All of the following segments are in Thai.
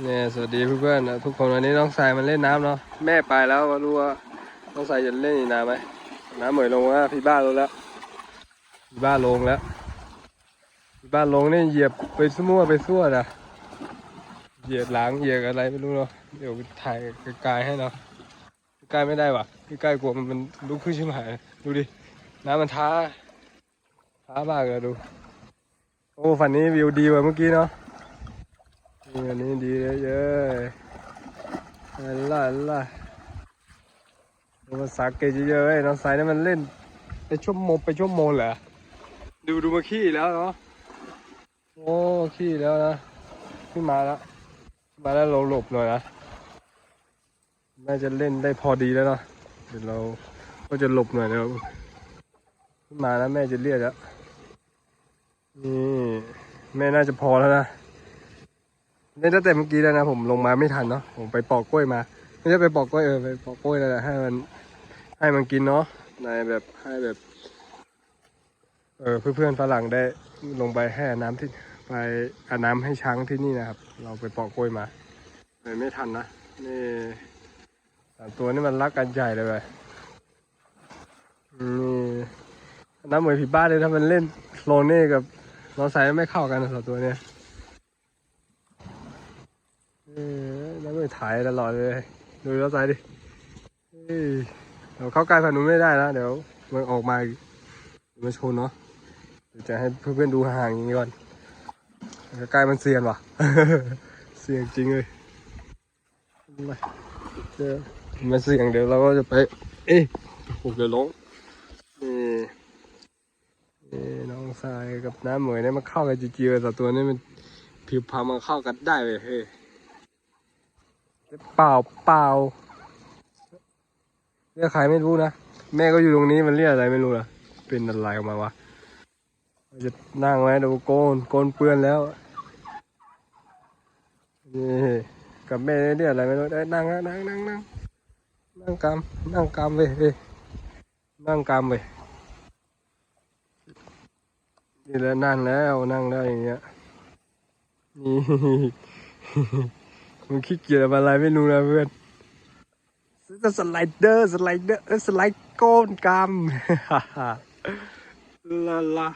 เนี่ยสวัสดีเพื่อนๆนะทุกคนวันนี้น้องสายมันเล่นน้ำเนาะแม่ไปแล้วก็รู้ว่าน้องสายจะเล่นอีกน้ำไหมน้ำเหมยลงว่าพี่บ้านลงแล้วพี่บ้านลงแล้วพี่บ้านลงเนี่ยเหยียบไปมั่วไปซั่วนะเหยียบหลังเหยียบอะไรไม่รู้เนาะเดี๋ยวถ่ายไกลๆให้เนาะใกล้ไม่ได้ว่ะใกล้กลัวมันมันลุกขึ้นชิบหายดูดิน้ำมันท้าท้ามากเลยดูโอ้ฝันนี้วิวดีกว่าเมื่อกี้เนาะ อันนี้ดีเลยเย้ยอัลล่ะอัลล่ะดูภาษาเกจเยอะๆเว้ยน้องสายนี่มันเล่นไปชั่วโมงไปชั่วโมงเหรอดูดูมาขี้แล้วเนาะโอ้ขี้แล้วนะขึ้นมาแล้วขึ้นมาแล้วเราหลบหน่อยนะน่าจะเล่นได้พอดีแล้วเนาะเดี๋ยวเราก็จะหลบหน่อยนะครับขึ้นมาแล้วแม่จะเรียกแล้วนี่แม่น่าจะพอแล้วนะ นี่ตั้งแต่เมื่อกี้แล้วนะผมลงมาไม่ทันเนาะผมไปปอกกล้วยมา ไม่ใช่ไปปอกกล้วยเออไปปอกกล้วยนั่นแหละให้มันให้มันกินเนาะในแบบให้แบบ เออเพื่อนๆฝรั่งได้ลงไปให้อาน้ำที่ไปอาน้ำให้ช้างที่นี่นะครับ เราไปปอกกล้วยมาเลยไม่ทันนะนี่สามตัวนี่มันรักกันใหญ่เลยเว้ยนี่น้ำเหมือนผีบ้านเลยถ้ามันเล่นโลเน่กับน้องสายไม่เข้ากันนะสองตัวเนี้ย เออแล้วไม่ ถ่ายตลอดเลยดูแล้วใจดิเดี๋ยวเข้าใกล้ผ่านนู้นไม่ได้นะเดี๋ยวมันออกมาอีกเดี๋ยวมาชนเนาะจะให้เพื่อนๆดูห่างๆอย่างนี้ก่อนใกล้มันเซียนว่ะ เสียงจริงเลยเจอมันเสียงเดี๋ยวเราก็จะไป เอ๊ะปลุกเดี๋ยวลงนี่นี่น้องทรายกับน้ำเหมยเนี่ยมันเข้ากันจริงๆเลยแต่ตัวนี้มันผิวพรรณมันเข้ากันได้เลยเฮ้ย เปล่าเปล่าเรียกใครไม่รู้นะ แม่ก็อยู่ตรงนี้มันเรียกอะไรไม่รู้นะเป็นอะไรออกมาวะจะนั่งไว้ดูโกนโกนเปื้อนแล้วนี่กับแม่เรียกอะไรไม่รู้ได้นั่งนั่งนั่งนั่งนั่งกำนั่งกำไปเฮ้ยนั่งกำไปนี่แล้วนั่งแล้วนั่งได้อย่างเงี้ยนี่ มันขี้เกียจอะไรไม่รู้นะเพื่อนจะสไลเดอร์สไลเดอร์เอ้ยสไลด์ก้นกรรมลาลา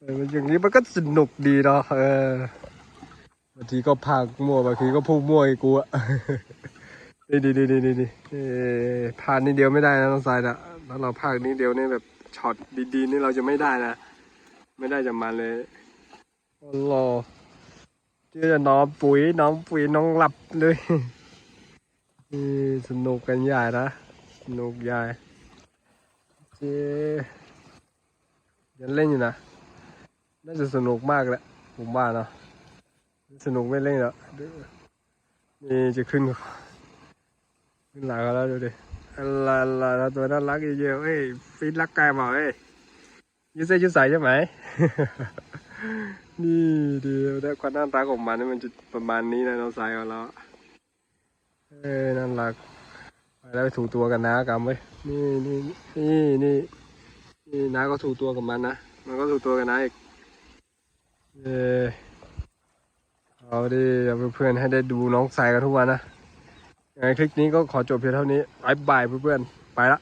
ออมันอย่างนี้มันก็สนุกดีเนาะเออบางทีก็พากมั่วบางทีก็พูดมั่วอีกกูอะนี่ดีดีดีดีดีพาดนิดเดียวไม่ได้นะน้องสายนะถ้าเราพาดนิดเดียวเนี่ยแบบช็อตดีๆนี่เราจะไม่ได้นะ ไม่ได้จะมาเลยโอ้ จอน้องปุ๋ยน้องปุ๋ยน้องหลับเลยนี่สนุกกันใหญ่นะสนุกใหญ่เจยังเล่นอยู่นะน่าจะสนุกมากแหละผมว่าเนาะสนุกไม่เล่นหรอกนี่จะขึ้นขึ้นหลังกันแล้วดูดิอะไรอะไรตัวน่ารักเยอะๆเอ้ยฟิตรักกายบอกเอ้ยยืดเส้นยืดสายใช่ไหม นี่ดีแต่ความน่ารักของมันนี่มันจะประมาณนี้นะน้องสายของเราเอ้ยน่ารักไปแล้วไปถูตัวกันนะกำไว้นี่นี่นี่นี่นี่น้าก็ถูตัวกับมันนะมันก็ถูตัวกันนะอีกเออเอาดิเอาเพื่อนๆให้ได้ดูน้องสายกันทุกวันนะยังไงคลิปนี้ก็ขอจบเพียงเท่านี้บายบายเพื่อนๆไปละ